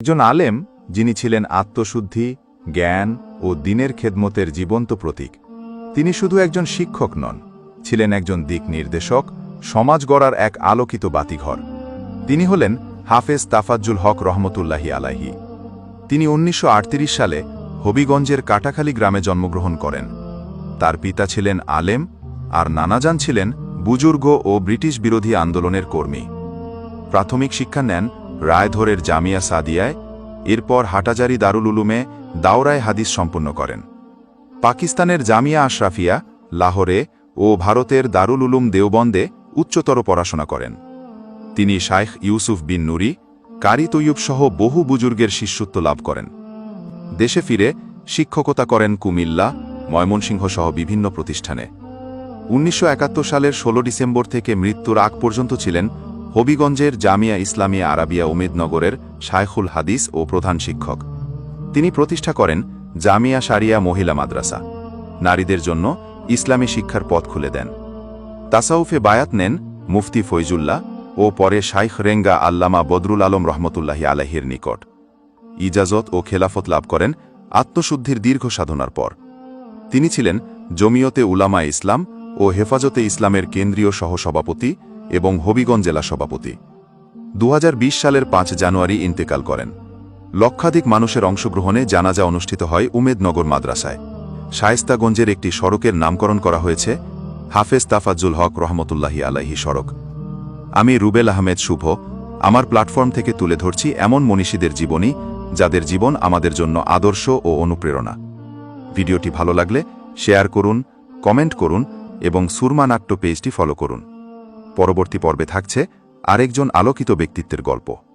একজন আলেম, যিনি ছিলেন আত্মশুদ্ধি, জ্ঞান ও দিনের খেদমতের জীবন্ত প্রতীক। তিনি শুধু একজন শিক্ষক নন, ছিলেন একজন দিক নির্দেশক, সমাজ গড়ার এক আলোকিত বাতিঘর। তিনি হলেন হাফেজ তাফাজ্জুল হক রহমতুল্লাহি আলাহি তিনি উনিশশো আটত্রিশ সালে হবিগঞ্জের কাটাখালী গ্রামে জন্মগ্রহণ করেন। তার পিতা ছিলেন আলেম, আর নানাজান ছিলেন বুজুর্গ ও ব্রিটিশ বিরোধী আন্দোলনের কর্মী। প্রাথমিক শিক্ষা নেন রায়ধরের জামিয়া সাদিয়ায় এরপর হাটাজারি দারুল উলুমে দাওরায় হাদিস সম্পন্ন করেন। পাকিস্তানের জামিয়া আশরাফিয়া লাহোরে ও ভারতের দারুল উলুম দেওবন্দে উচ্চতর পড়াশোনা করেন। তিনি শাইখ ইউসুফ বিন নুরি, কারি তৈয়ুব সহ বহু বুজুর্গের শিষ্যত্ব লাভ করেন। দেশে ফিরে শিক্ষকতা করেন কুমিল্লা, ময়মনসিংহ সহ বিভিন্ন প্রতিষ্ঠানে। উনিশশো একাত্তর সালের ১৬ ডিসেম্বর থেকে মৃত্যুর আগ পর্যন্ত ছিলেন হবিগঞ্জের জামিয়া ইসলামিয়া আরাবিয়া উমেদনগরের শায়খুল হাদিস ও প্রধান শিক্ষক। তিনি প্রতিষ্ঠা করেন জামিয়া সারিয়া মহিলা মাদ্রাসা। নারীদের জন্য ইসলামী শিক্ষার পথ খুলে দেন। তাসাউফে বায়াত নেন মুফতি ফৈজুল্লাহ ও পরে শাইখ রেঙ্গা আল্লামা বদরুল আলম রহমতুল্লাহি আলাহির নিকট। ইজাজত ও খেলাফত লাভ করেন আত্মশুদ্ধির দীর্ঘ সাধনার পর। তিনি ছিলেন জমিয়তে উলামা ইসলাম ও হেফাজতে ইসলামের কেন্দ্রীয় সহসভাপতি এবং হবিগঞ্জ জেলা সভাপতি। দু হাজার বিশ সালের পাঁচ জানুয়ারি ইন্তেকাল করেন। লক্ষাধিক মানুষের অংশগ্রহণে জানাজা অনুষ্ঠিত হয় উমেদনগর মাদ্রাসায়। শায়েস্তাগঞ্জের একটি সড়কের নামকরণ করা হয়েছে, হাফেজ তাফাজুল হক রহমতুল্লাহি আলাহি সড়ক। আমি রুবেল আহমেদ শুভ, আমার প্ল্যাটফর্ম থেকে তুলে ধরছি এমন মনীষীদের জীবনী, যাদের জীবন আমাদের জন্য আদর্শ ও অনুপ্রেরণা। ভিডিওটি ভালো লাগলে শেয়ার করুন, কমেন্ট করুন এবং সুরমা নাট্য পেজটি ফলো করুন। পরবর্তী পর্বে থাকছে আরেকজন আলোকিত ব্যক্তিত্বের গল্প।